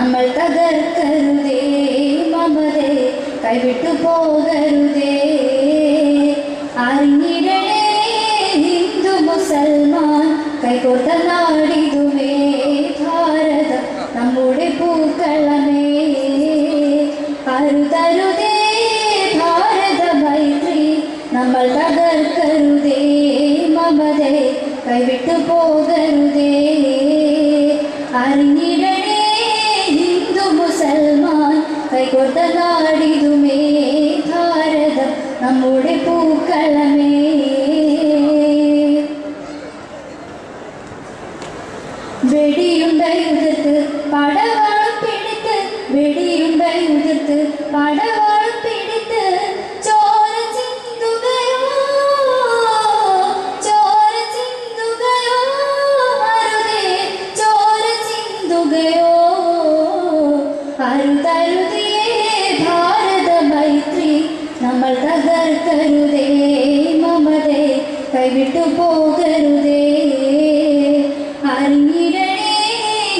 നമ്മൾ തകർക്കരുതേ മമതേ കൈവിട്ടു പോകരുതേ. അറിഞ്ഞിടണേ ഹിന്ദു മുസൽമാൻ കൈകോർത്ത നാടിതുമേ ഭാരതം നമ്മുടെ പൂക്കളമേ. അരുതരുതേ ഭാരത മൈത്രി നമ്മൾ തകർക്കരുതേ മമതേ കൈവിട്ടു പോകരുതേ. അറിഞ്ഞിടണേ കൈകോർത്ത നാടിതുമേ ഭാരതം നമ്മുടെ പൂക്കളമേ. നമ്മൾ തകർക്കരുതേ മമതേ കൈവിട്ടു പോകരുതേ. അറിഞ്ഞിടണേ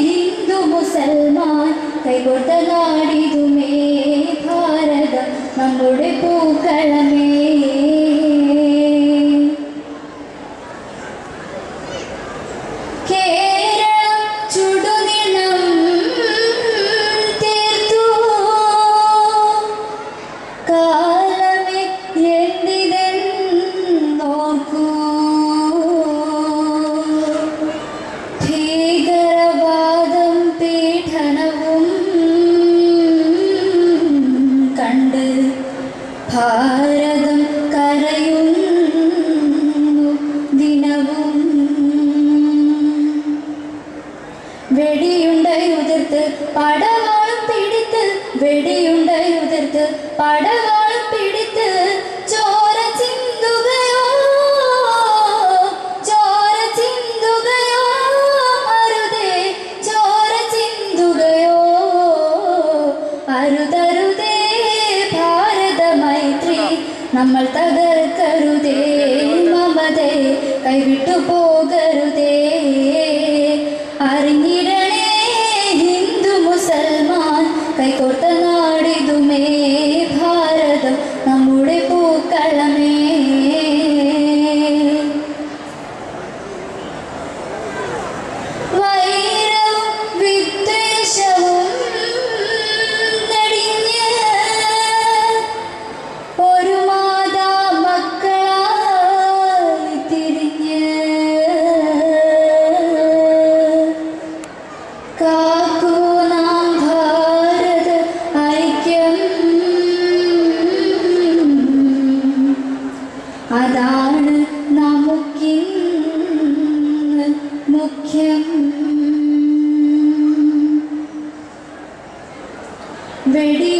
ഹിന്ദു മുസൽമാൻ കൈകൊടുത്ത നാടിതുമേ ഭാരതം നമ്മുടെ പൂക്കളമേ. ഭാരതം കരയുന്നു ദിനവും. വെടിയുണ്ടയുതിർത്ത് പടവാളും പിടിത്ത് വെടിയുണ്ടയുതിർത്ത് പടവാളും നമ്മൾ തകർക്കരുതേ മമതേ കൈവിട്ടു പോകരുതേ. അതാണ് നമുക്കിന്ന് മുഖ്യം. വെടിയുണ്ടയുതിർത്ത്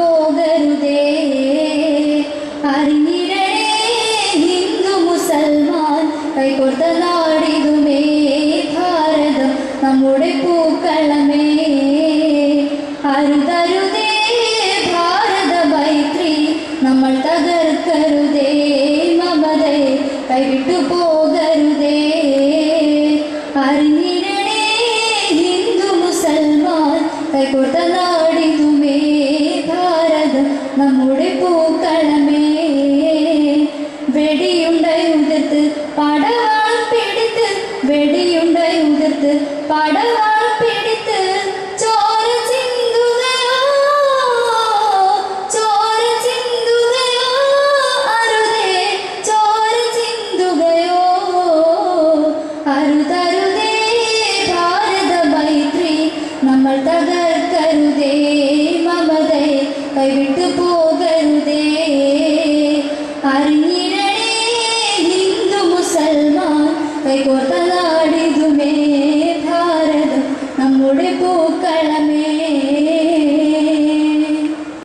പോകരുതേ. അറിഞ്ഞിടണേ ഹിന്ദു മുസൽമാൻ കൈകൊടുത്ത നാടിതുമേ. ഭാരതം നമ്മുടെ പൂക്കളമേ. അരുതരുതേ ഭാരത മൈത്രി നമ്മൾ തകർക്കരുതേ. മമതേ കൈവിട്ടു നമ്മുടെ പൂക്കളമേ. വെടിയുണ്ടയുതിർത്ത് പടവാൾ പിടിത്ത് വെടിയുണ്ടയുതിർത്ത് പടവാൾ പിടിത്ത്. ചോര ചിന്തുകയോ ചോര ചിന്തുകയോ അരുതേ ചോര ചിന്തുകയോ. അരുതരുതേ ഭാരത മൈത്രി നമ്മൾ തകർക്കരുതേ. Hãy subscribe cho kênh Ghiền Mì Gõ Để không bỏ